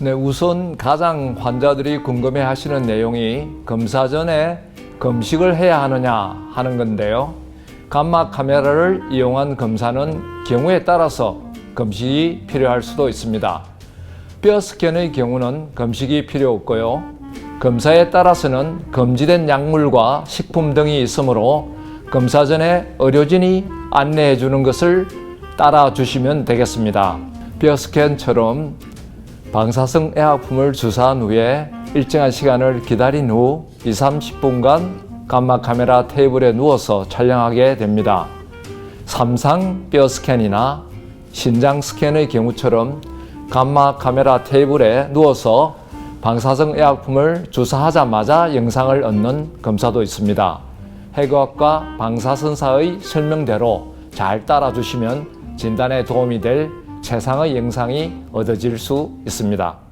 네, 우선 가장 환자들이 궁금해 하시는 내용이 검사 전에 검식을 해야 하느냐 하는 건데요. 감막 카메라를 이용한 검사는 경우에 따라서 검식이 필요할 수도 있습니다. 뼈 스캔의 경우는 검식이 필요 없고요. 검사에 따라서는 금지된 약물과 식품 등이 있으므로 검사 전에 의료진이 안내해 주는 것을 따라 주시면 되겠습니다. 뼈 스캔처럼 방사성 의약품을 주사한 후에 일정한 시간을 기다린 후 2, 30분간 감막 카메라 테이블에 누워서 촬영하게 됩니다. 삼상 뼈 스캔이나 신장 스캔의 경우처럼 감막 카메라 테이블에 누워서 방사성 의약품을 주사하자마자 영상을 얻는 검사도 있습니다. 해부학과 방사선사의 설명대로 잘 따라주시면 진단에 도움이 될 최상의 영상이 얻어질 수 있습니다.